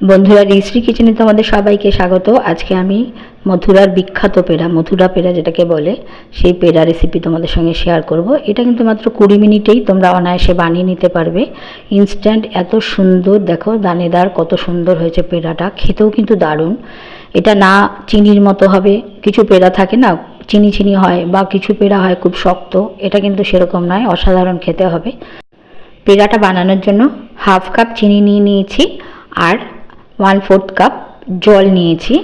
বন্ধুরা রিশ্রী কিচেনে তোমাদের সবাইকে স্বাগত। আজকে আমি মথুরার বিখ্যাত পেড়া, মথুরা পেড়া যেটাকে বলে, সেই পেড়া রেসিপি তোমাদের সঙ্গে শেয়ার করব। এটা কিন্তু মাত্র কুড়ি মিনিটেই তোমরা অনায়াসে বানিয়ে নিতে পারবে। ইনস্ট্যান্ট এত সুন্দর, দেখো দানেদার কত সুন্দর হয়েছে পেড়াটা, খেতেও কিন্তু দারুণ। এটা না চিনির মতো হবে, কিছু পেড়া থাকে না, চিনি চিনি হয় বা কিছু পেড়া হয় খুব শক্ত, এটা কিন্তু সেরকম নয়, অসাধারণ খেতে হবে। পেড়াটা বানানোর জন্য হাফ কাপ চিনি নিয়ে নিয়েছি, আর ওয়ান ফোর্থ কাপ জল নিয়েছি।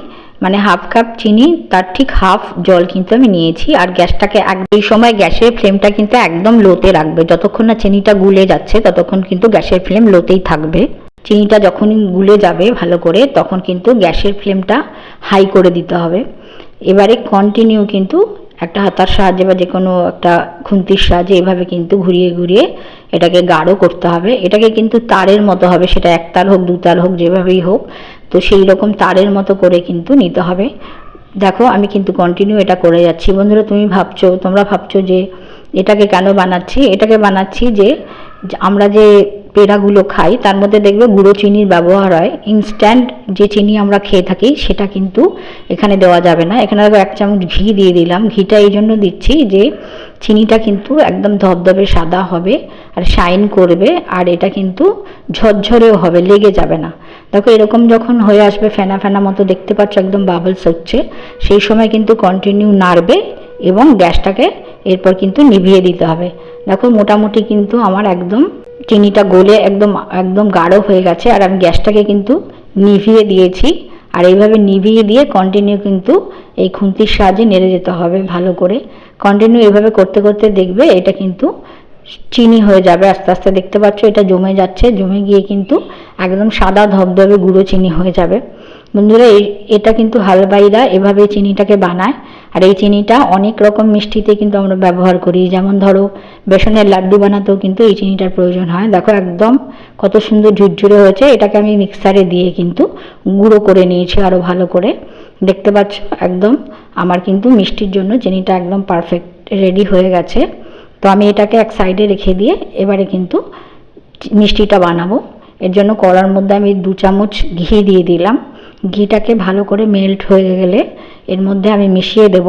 মানে হাফ কাপ চিনি, তার ঠিক হাফ জল কিন্তু আমি নিয়েছি। আর গ্যাসটাকে এক, এই সময় গ্যাসের ফ্লেমটা কিন্তু একদম লোতে রাখবে। যতক্ষণ না চিনিটা গুলে যাচ্ছে, ততক্ষণ কিন্তু গ্যাসের ফ্লেম লোতেই থাকবে। চিনিটা যখনই গুলে যাবে ভালো করে, তখন কিন্তু গ্যাসের ফ্লেমটা হাই করে দিতে হবে। এবারে কন্টিনিউ কিন্তু একটা হাতার সাহায্যে বা যে কোনো একটা খুন্তির সাহায্যে এভাবে কিন্তু ঘুরিয়ে ঘুরিয়ে এটাকে গাঢ় করতে হবে। এটাকে কিন্তু তারের মতো হবে, সেটা এক তার হোক, দু তার হোক, যেভাবেই হোক। তো সেই রকম তারের মতো করে কিন্তু নিতে হবে। দেখো, আমি কিন্তু কন্টিনিউ এটা করে যাচ্ছি। বন্ধুরা, তুমি ভাবছ, তোমরা ভাবছ যে এটাকে কেন বানাচ্ছি? এটাকে বানাচ্ছি যে আমরা যে পেড়াগুলো খাই, তার মধ্যে দেখবে গুঁড়ো চিনির ব্যবহার হয়। ইনস্ট্যান্ট যে চিনি আমরা খেয়ে থাকি, সেটা কিন্তু এখানে দেওয়া যাবে না। এখানে দেখো এক চামচ ঘি দিয়ে দিলাম। ঘিটা এই জন্য দিচ্ছি যে চিনিটা কিন্তু একদম ধবধবে সাদা হবে আর শাইন করবে আর এটা কিন্তু ঝরঝরেও হবে, লেগে যাবে না। দেখো এরকম যখন হয়ে আসবে, ফেনা ফেনা মতো দেখতে পাচ্ছ, একদম বাবলস হচ্ছে, সেই সময় কিন্তু কন্টিনিউ নাড়বে এবং গ্যাসটাকে এরপর কিন্তু নিভিয়ে দিতে হবে। দেখো মোটামুটি কিন্তু আমার একদম চিনিটা গলে একদম একদম গাঢ় হয়ে গেছে আর আমি গ্যাসটাকে কিন্তু নিভিয়ে দিয়েছি। আর এইভাবে নিভিয়ে দিয়ে কন্টিনিউ কিন্তু এই খুন্তির সাহায্যে নেড়ে যেতে হবে ভালো করে। কন্টিনিউ এভাবে করতে করতে দেখবে এটা কিন্তু চিনি হয়ে যাবে, আস্তে আস্তে দেখতে পাচ্ছ এটা জমে যাচ্ছে, জমে গিয়ে কিন্তু একদম সাদা ধবধবে গুঁড়ো চিনি হয়ে যাবে। বন্ধুরা, এই, এটা কিন্তু হালবাইরা এভাবে চিনিটাকে বানায়, আর এই চিনিটা অনেক রকম মিষ্টিতে কিন্তু আমরা ব্যবহার করি। যেমন ধরো, বেসনের লাড্ডু বানাতেও কিন্তু এই চিনিটার প্রয়োজন হয়। দেখো একদম কত সুন্দর ঝুরঝুরে হয়েছে, এটাকে আমি মিক্সারে দিয়ে কিন্তু গুঁড়ো করে নিয়েছি আরও ভালো করে। দেখতে পাচ্ছ, একদম আমার কিন্তু মিষ্টির জন্য চিনিটা একদম পারফেক্ট রেডি হয়ে গেছে। তো আমি এটাকে এক সাইডে রেখে দিয়ে এবারে কিন্তু মিষ্টিটা বানাবো। এর জন্য কড়ার মধ্যে আমি দু চামচ ঘি দিয়ে দিলাম। ঘিটাকে ভালো করে মেল্ট হয়ে গেলে এর মধ্যে আমি মিশিয়ে দেব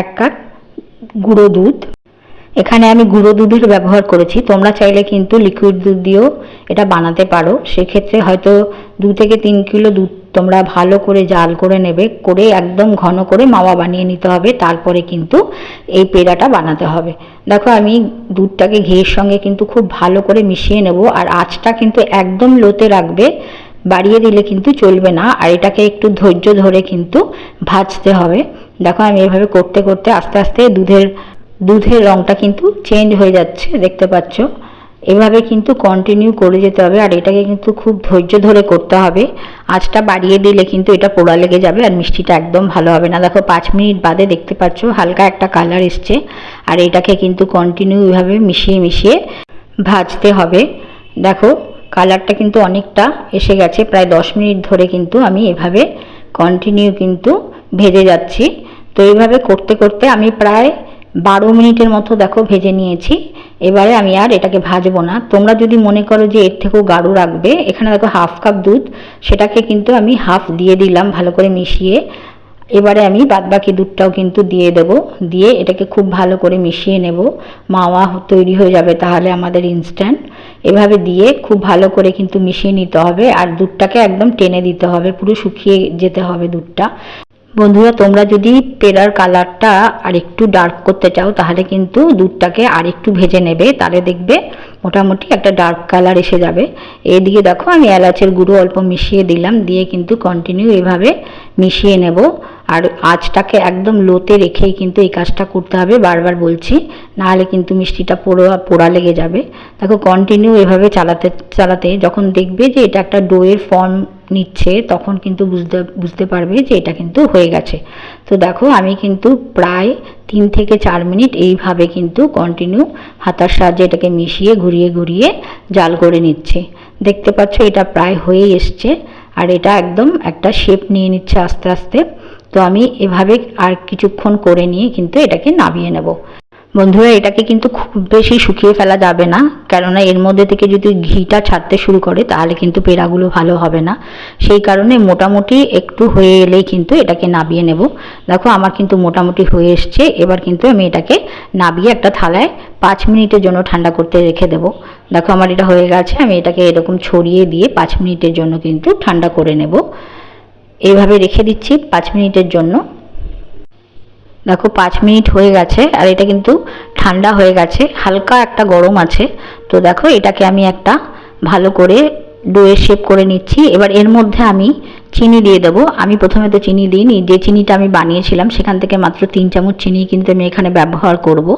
এক কাপ গুঁড়ো দুধ। এখানে আমি গুঁড়ো দুধের ব্যবহার করেছি। তোমরা চাইলে কিন্তু লিকুইড দুধ দিয়েও এটা বানাতে পারো। সেক্ষেত্রে হয়তো দু থেকে তিন কিলো দুধ তোমরা ভালো করে জাল করে নেবে, করে একদম ঘন করে মাওয়া বানিয়ে নিতে হবে। তারপরে কিন্তু এই পেড়াটা বানাতে হবে। দেখো, আমি দুধটাকে ঘিয়ের সঙ্গে কিন্তু খুব ভালো করে মিশিয়ে নেব। আর আঁচটা কিন্তু একদম লোতে রাখবে, বাড়িয়ে দিলে কিন্তু চলবে না। আর এটাকে একটু ধৈর্য ধরে কিন্তু ভাজতে হবে। দেখো, আমি এভাবে করতে করতে আস্তে আস্তে দুধের দুধের রঙটা কিন্তু চেঞ্জ হয়ে যাচ্ছে, দেখতে পাচ্ছ। এভাবে কিন্তু কন্টিনিউ করে যেতে হবে আর এটাকে কিন্তু খুব ধৈর্য ধরে করতে হবে। আঁচটা বাড়িয়ে দিলে কিন্তু এটা পোড়া লেগে যাবে আর মিষ্টিটা একদম ভালো হবে না। দেখো, পাঁচ মিনিট বাদে দেখতে পাচ্ছ হালকা একটা কালার এসছে আর এটাকে কিন্তু কন্টিনিউ এভাবে মিশিয়ে মিশিয়ে ভাজতে হবে। দেখো কালারটা কিন্তু অনেকটা এসে গেছে। প্রায় দশ মিনিট ধরে কিন্তু আমি এভাবে কন্টিনিউ কিন্তু ভেজে যাচ্ছি। তো এইভাবে করতে করতে আমি প্রায় বারো মিনিটের মতো দেখো ভেজে নিয়েছি। এবারে আমি আর এটাকে ভাজবো না। তোমরা যদি মনে করো যে এর থেকেও গাঢ় রাখবে, এখানে দেখো হাফ কাপ দুধ, সেটাকে কিন্তু আমি হাফ দিয়ে দিলাম ভালো করে মিশিয়ে। এবারে আমি বাদবাকি দুধটাও কিন্তু দিয়ে দেব। দিয়ে এটাকে খুব ভালো করে মিশিয়ে নেব। মাওয়া তৈরি হয়ে যাবে তাহলে আমাদের ইনস্ট্যান্ট এভাবে দিয়ে খুব ভালো করে কিন্তু মিশিয়ে নিতে হবে। আর দুধটাকে একদম টেনে দিতে হবে। পুরো শুকিয়ে যেতে হবে দুধটা। বন্ধুরা, তোমরা যদি পেড়ার কালারটা আর একটু ডার্ক করতে চাও, তাহলে কিন্তু দুধটাকে আর একটু ভেজে নেবে। তাহলে দেখবে মোটামুটি একটা ডার্ক কালার এসে যাবে। এদিকে দেখো, আমি এলাচের গুঁড়ো অল্প মিশিয়ে দিলাম, দিয়ে কিন্তু কন্টিনিউ এভাবে মিশিয়ে নেব। আর আঁচটাকে একদম লোতে রেখেই কিন্তু এই কাজটা করতে হবে, বারবার বলছি। নাহলে কিন্তু মিষ্টিটা পোড়া পোড়া লেগে যাবে। দেখো কন্টিনিউ এভাবে চালাতে চালাতে যখন দেখবে যে এটা একটা ডোয়ের ফর্ম নিচ্ছে, তখন কিন্তু বুঝতে বুঝতে পারবে যে এটা কিন্তু হয়ে গেছে। তো দেখো, আমি কিন্তু প্রায় তিন থেকে চার মিনিট এইভাবে কিন্তু কন্টিনিউ হাতার সাহায্যে এটাকে মিশিয়ে, ঘুরিয়ে ঘুরিয়ে জাল করে নিচ্ছে। দেখতে পাচ্ছ, এটা প্রায় হয়ে এসছে আর এটা একদম একটা শেপ নিয়ে নিচ্ছে আস্তে আস্তে। তো আমি এভাবে আর কিছুক্ষণ করে নিয়ে কিন্তু এটাকে নামিয়ে নেব। বন্ধুরা, এটাকে কিন্তু খুব বেশি শুকিয়ে ফেলা যাবে না। কেননা এর মধ্যে থেকে যদি ঘিটা ছাড়তে শুরু করে, তাহলে কিন্তু পেড়াগুলো ভালো হবে না। সেই কারণে মোটামুটি একটু হয়ে এলেই কিন্তু এটাকে নাবিয়ে নেব। দেখো, আমার কিন্তু মোটামুটি হয়ে এসছে। এবার কিন্তু আমি এটাকে নাবিয়ে একটা থালায় পাঁচ মিনিটের জন্য ঠান্ডা করতে রেখে দেব। দেখো, আমার এটা হয়ে গেছে। আমি এটাকে এরকম ছড়িয়ে দিয়ে পাঁচ মিনিটের জন্য কিন্তু ঠান্ডা করে নেব। এইভাবে রেখে দিচ্ছি পাঁচ মিনিটের জন্য। দেখো পাঁচ মিনিট হয়ে গেছে আর এটা কিন্তু ঠান্ডা হয়ে গেছে, হালকা একটা গরম আছে। তো দেখো এটাকে আমি একটা ভালো করে ডোয়ের শেপ করে নিচ্ছি। এবার এর মধ্যে আমি চিনি দিয়ে দেবো। আমি প্রথমে তো চিনি দিইনি, যে চিনিটা আমি বানিয়েছিলাম সেখান থেকে মাত্র তিন চামচ চিনি কিন্তু আমি এখানে ব্যবহার করব।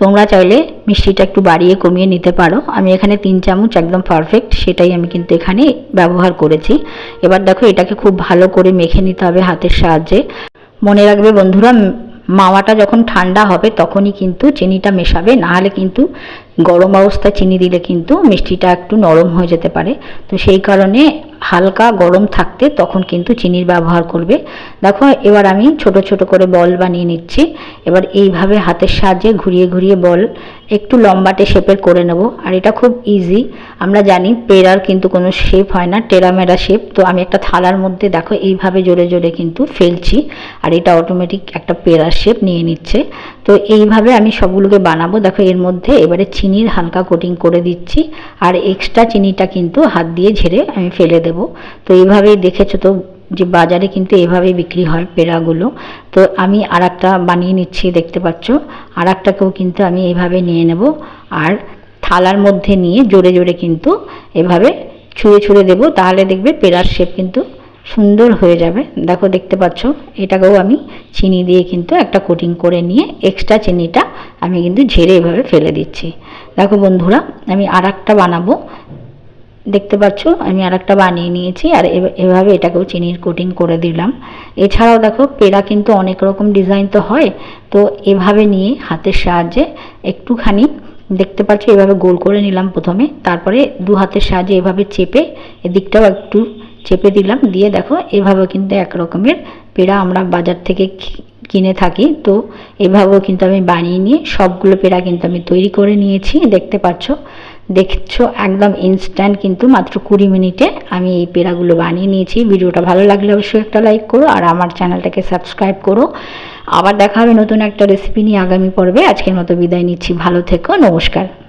তোমরা চাইলে মিষ্টিটা একটু বাড়িয়ে কমিয়ে নিতে পারো। আমি এখানে তিন চামচ একদম পারফেক্ট সেটাই আমি কিন্তু এখানে ব্যবহার করেছি। এবার দেখো এটাকে খুব ভালো করে মেখে নিতে হবে হাতের সাহায্যে। মনে রাখবে বন্ধুরা মাওয়াটা যখন ঠান্ডা হবে তখনই কিন্তু চিনিটা মেশাবে, নাহলে কিন্তু গরম অবস্থায় চিনি দিলে কিন্তু মিষ্টিটা একটু নরম হয়ে যেতে পারে। তো সেই কারণে হালকা গরম থাকতে তখন কিন্তু চিনির ব্যবহার করবে। দেখো, এবার আমি ছোট ছোট করে বল বানিয়ে নিচ্ছি। এবার এইভাবে হাতের সাহায্যে ঘুরিয়ে ঘুরিয়ে বল একটু লম্বাটে শেপের করে নেব। আর এটা খুব ইজি আমরা জানি পেরার কিন্তু কোনো শেপ হয় না, টেরামেরা শেপ তো আমি একটা থালার মধ্যে দেখো এইভাবে জোরে জোরে কিন্তু ফেলছি। আর এটা অটোমেটিক একটা পেরার শেপ নিয়ে নিচ্ছে। তো এইভাবে আমি সবগুলোকে বানাবো। দেখো এর মধ্যে এবারে চিনির হালকা কোটিং করে দিচ্ছি। আর এক্সট্রা চিনিটা কিন্তু হাত দিয়ে ঝেড়ে আমি ফেলে দেব। তো এইভাবেই দেখেছ তো যে বাজারে কিন্তু এভাবেই বিক্রি হয় পেড়াগুলো। তো আমি আর বানিয়ে নিচ্ছি, দেখতে পাচ্ছ? আর একটাকেও কিন্তু আমি এভাবে নিয়ে নেব আর থালার মধ্যে নিয়ে জোরে জোরে কিন্তু এভাবে ছুঁড়ে ছুঁড়ে দেবো। তাহলে দেখবে পেড়ার শেপ কিন্তু সুন্দর হয়ে যাবে। দেখো, দেখতে পাচ্ছ? এটাকেও আমি চিনি দিয়ে কিন্তু একটা কোটিং করে নিয়ে এক্সট্রা চিনিটা আমি কিন্তু ঝেড়ে এভাবে ফেলে দিচ্ছি। দেখো বন্ধুরা, আমি আর একটা বানাবো। দেখতে পাচ্ছ? আমি আর একটা বানিয়ে নিয়েছি আর এভাবে এটাকেও চিনির কোটিং করে দিলাম। এছাড়াও দেখো, পেড়া কিন্তু অনেক রকম ডিজাইন তো হয়। তো এভাবে নিয়ে হাতের সাহায্যে একটুখানি দেখতে পাচ্ছ, এভাবে গোল করে নিলাম প্রথমে। তারপরে দু হাতের সাহায্যে এভাবে চেপে এদিকটাও একটু চেপে দিলাম। দিয়ে দেখো এভাবে কিন্তু এক রকমের পেড়া আমরা বাজার থেকে কিনে থাকি। তো এভাবেও কিন্তু আমি বানিয়ে নিয়ে সবগুলো পেড়া কিন্তু আমি তৈরি করে নিয়েছি, দেখতে পাচ্ছ। দেখছ একদম ইনস্ট্যান্ট কিন্তু মাত্র কুড়ি মিনিটে আমি এই পেড়াগুলো বানিয়ে নিয়েছি। ভিডিওটা ভালো লাগলে অবশ্যই একটা লাইক করো আর আমার চ্যানেলটাকে সাবস্ক্রাইব করো। আবার দেখা হবে নতুন একটা রেসিপি নিয়ে আগামী পর্বে। আজকের মতো বিদায় নিচ্ছি। ভালো থেকো, নমস্কার।